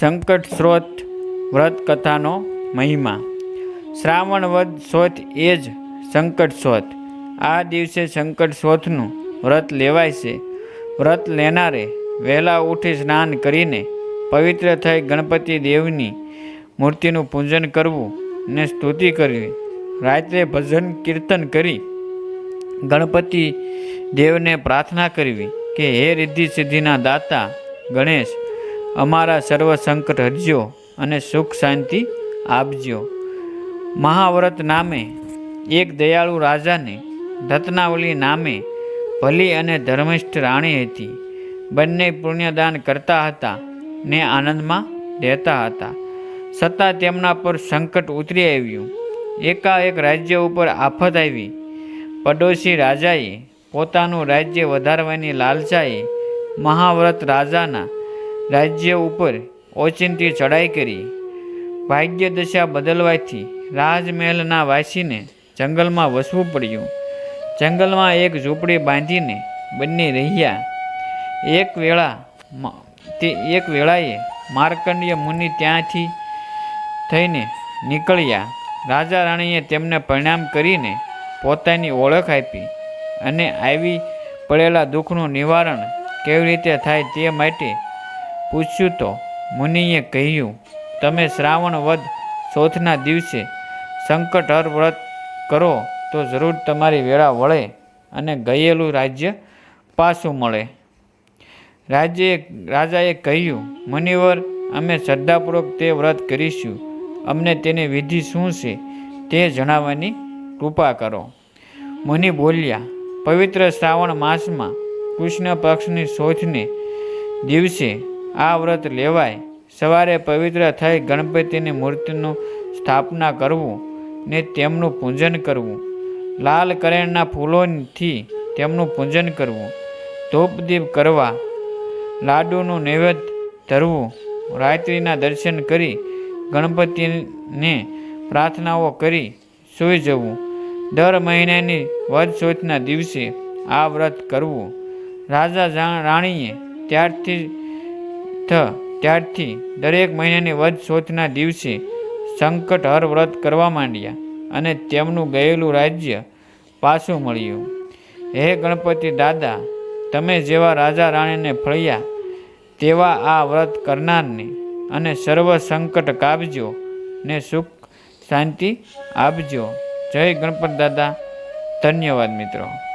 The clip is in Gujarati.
સંકટ સ્રોત વ્રત કથાનો મહિમા. શ્રાવણ વદ શોથ એ જ સંકટ શોથ આ દિવસે સંકટ શોથનું વ્રત લેવાય છે. વ્રત લેનારે વહેલા ઉઠી સ્નાન કરીને પવિત્ર થઈ ગણપતિ દેવની મૂર્તિનું પૂજન કરવું ને સ્તુતિ કરવી. રાત્રે ભજન કીર્તન કરી ગણપતિ દેવને પ્રાર્થના કરવી કે હે રિદ્ધિ સિદ્ધિના દાતા ગણેશ અમારા સર્વ સંકટ હરજો અને સુખ શાંતિ આપજો. મહાવ્રત નામે એક દયાળુ રાજાને રત્નાવલી નામે ભલી અને ધર્મિષ્ઠ રાણી હતી. બંને પુણ્યદાન કરતા હતા ને આનંદમાં રહેતા હતા. છતાં તેમના પર સંકટ ઉતરી આવ્યું. એકાએક રાજ્ય ઉપર આફત આવી. પડોશી રાજાએ પોતાનું રાજ્ય વધારવાની લાલચાએ મહાવ્રત રાજાના રાજ્ય ઉપર ઓચિંતી ચડાઈ કરી. ભાગ્ય દશા બદલવાથી રાજમહેલના વાસીને જંગલમાં વસવું પડ્યું. જંગલમાં એક ઝૂંપડી બાંધીને બંને રહ્યા. એક વેળા તે એક વેળાએ માર્કંડીય મુનિ ત્યાંથી થઈને નીકળ્યા. રાજા રાણીએ તેમને પ્રણામ કરીને પોતાની ઓળખ આપી અને આવી પડેલા દુઃખનું નિવારણ કેવી રીતે થાય તે માટે પૂછ્યું તો મુનિએ કહ્યું, તમે શ્રાવણ વધ ચોથના દિવસે સંકટહર વ્રત કરો તો જરૂર તમારી વેળા વળે અને ગયેલું રાજ્ય પાછું મળે. રાજ્યએ, રાજાએ કહ્યું, મુનિવર, અમે શ્રદ્ધાપૂર્વક તે વ્રત કરીશું. અમને તેની વિધિ શું છે તે જણાવવાની કૃપા કરો. મુનિ બોલ્યા, પવિત્ર શ્રાવણ માસમાં કૃષ્ણ પક્ષની શોધને દિવસે આ વ્રત લેવાય. સવારે પવિત્ર થઈ ગણપતિની મૂર્તિનું સ્થાપના કરવું ને તેમનું પૂજન કરવું. લાલ કરેણના ફૂલોથી તેમનું પૂજન કરવું. ધૂપદીપ કરવા, લાડુનું નૈવેદ્ય ધરવું, રાત્રિના દર્શન કરી ગણપતિને પ્રાર્થનાઓ કરી સૂઈ જવું. દર મહિનાની વદ ચોથના દિવસે આ વ્રત કરવું. રાજા રાણીએ ત્યારથી થ. ત્યારથી દરેક મહિનાની વધ ચોથના દિવસે સંકટ હર વ્રત કરવા માંડ્યા અને તેમનું ગયેલું રાજ્ય પાછું મળ્યું. હે ગણપતિ દાદા, તમે જેવા રાજા રાણીને ફળ્યા, તેવા આ વ્રત કરનારને અને સર્વ સંકટ કાપજો ને સુખ શાંતિ આપજો. જય ગણપત દાદા. ધન્યવાદ મિત્રો.